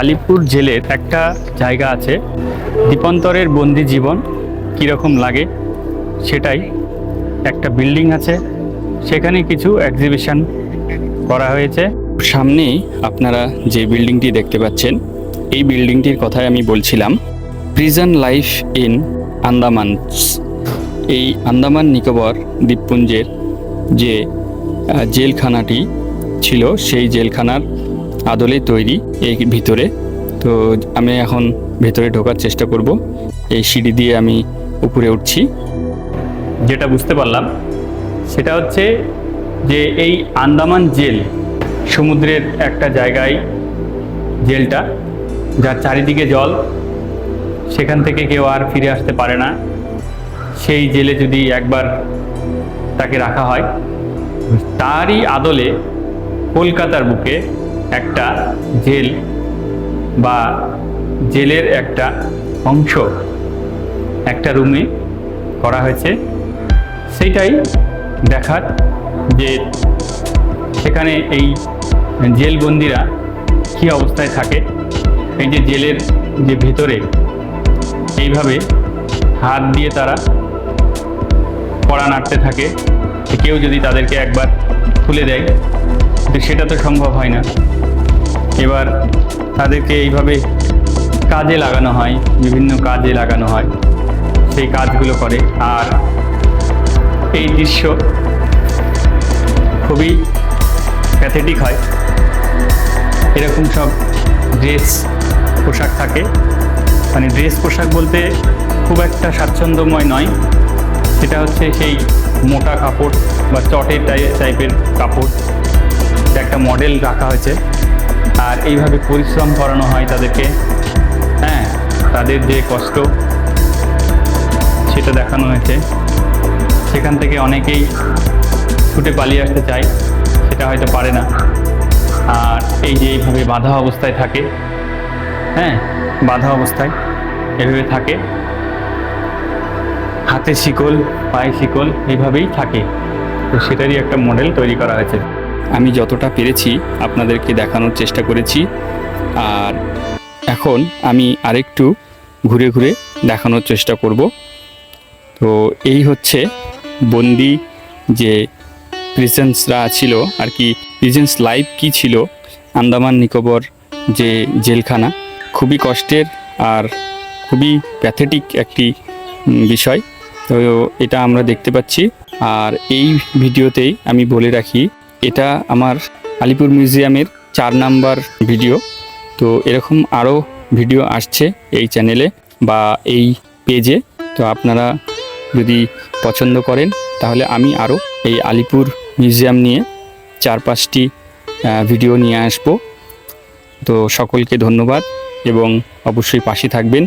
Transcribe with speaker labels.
Speaker 1: আলিপুর জেলের একটা জায়গা আছে। দীপন্তরের বন্দি জীবন কীরকম লাগে সেটাই। একটা বিল্ডিং আছে, সেখানে কিছু এক্সিবিশন করা হয়েছে। সামনেই আপনারা যে বিল্ডিংটি দেখতে পাচ্ছেন, এই বিল্ডিংটির কথাই আমি বলছিলাম প্রিজন লাইফ ইন আন্দামানস এই আন্দামান নিকোবর দ্বীপপুঞ্জের যে জেলখানাটি ছিল, সেই জেলখানার আদলে তৈরি এই ভিতরে। তো আমি এখন ভেতরে ঢোকার চেষ্টা করব। এই সিঁড়ি দিয়ে আমি উপরে উঠছি। যেটা বুঝতে পারলাম, সেটা হচ্ছে যে এই আন্দামান জেল সমুদ্রের একটা জায়গায় জেলটা, যার চারিদিকে জল, সেখান থেকে কেউ আর ফিরে আসতে পারে না। সেই জেলে যদি একবার তাকে রাখা হয়, তারই আদলে কলকাতার বুকে একটা জেল বা জেলের একটা অংশ একটা রুমে করা হয়েছে। সেইটাই দেখার যে সেখানে এই জেলবন্দিরা কী অবস্থায় থাকে, এই যে জেলের যে ভেতরে, এইভাবে হাত দিয়ে তারা পড়া নাড়তে থাকে। কেউ যদি তাদেরকে একবার খুলে দেয় সেটা তো সম্ভব হয় না। এবার তাদেরকে এইভাবে কাজে লাগানো হয়, বিভিন্ন কাজে লাগানো হয়, সেই কাজগুলো করে। আর এই দৃশ্য খুবই প্যাথেটিক হয়। এরকম সব ড্রেস পোশাক থাকে। মানে ড্রেস পোশাক বলতে খুব একটা স্বাচ্ছন্দ্যময় নয়। সেটা হচ্ছে সেই মোটা কাপড় বা চটের টাই- টাইপের কাপড়। একটা মডেল রাখা হয়েছে। আর এইভাবে পরিশ্রম করানো হয় তাদেরকে। হ্যাঁ তাদের যে কষ্ট, সেটা দেখানো হয়েছে। সেখান থেকে অনেকেই ছুটে পালিয়ে আসতে চায়, সেটা হয়তো পারে না। আর এই যে এইভাবে বাধা অবস্থায় থাকে হ্যাঁ বাধা অবস্থায় এভাবে থাকে। হাতে শিকল, পায়ে শিকল, এইভাবেই থাকে। তো সেটারই একটা মডেল তৈরি করা হয়েছে। আমি যতটা পেরেছি আপনাদেরকে দেখানোর চেষ্টা করেছি। আর এখন আমি আরেকটু ঘুরে ঘুরে দেখানোর চেষ্টা করব। তো এই হচ্ছে বন্দি যে প্রিজেন্সরা ছিল, আর কি প্রিজেন্স লাইফ কি ছিল, আন্দামান, নিকোবর যে জেলখানা। খুবই কষ্টের আর খুবই প্যাথেটিক একটি বিষয়। তো এটা আমরা দেখতে পাচ্ছি। আর এই ভিডিওতেই আমি বলে রাখি এটা আমার আলিপুর মিউজিয়ামের চার নাম্বার ভিডিও। তো এরকম আরও ভিডিও আসছে এই চ্যানেলে বা এই পেজে। তো আপনারা যদি পছন্দ করেন, তাহলে আমি আরও এই আলিপুর মিউজিয়াম নিয়ে চার পাঁচটি ভিডিও নিয়ে আসব। তো সকলকে ধন্যবাদ এবং অবশ্যই পাশে থাকবেন।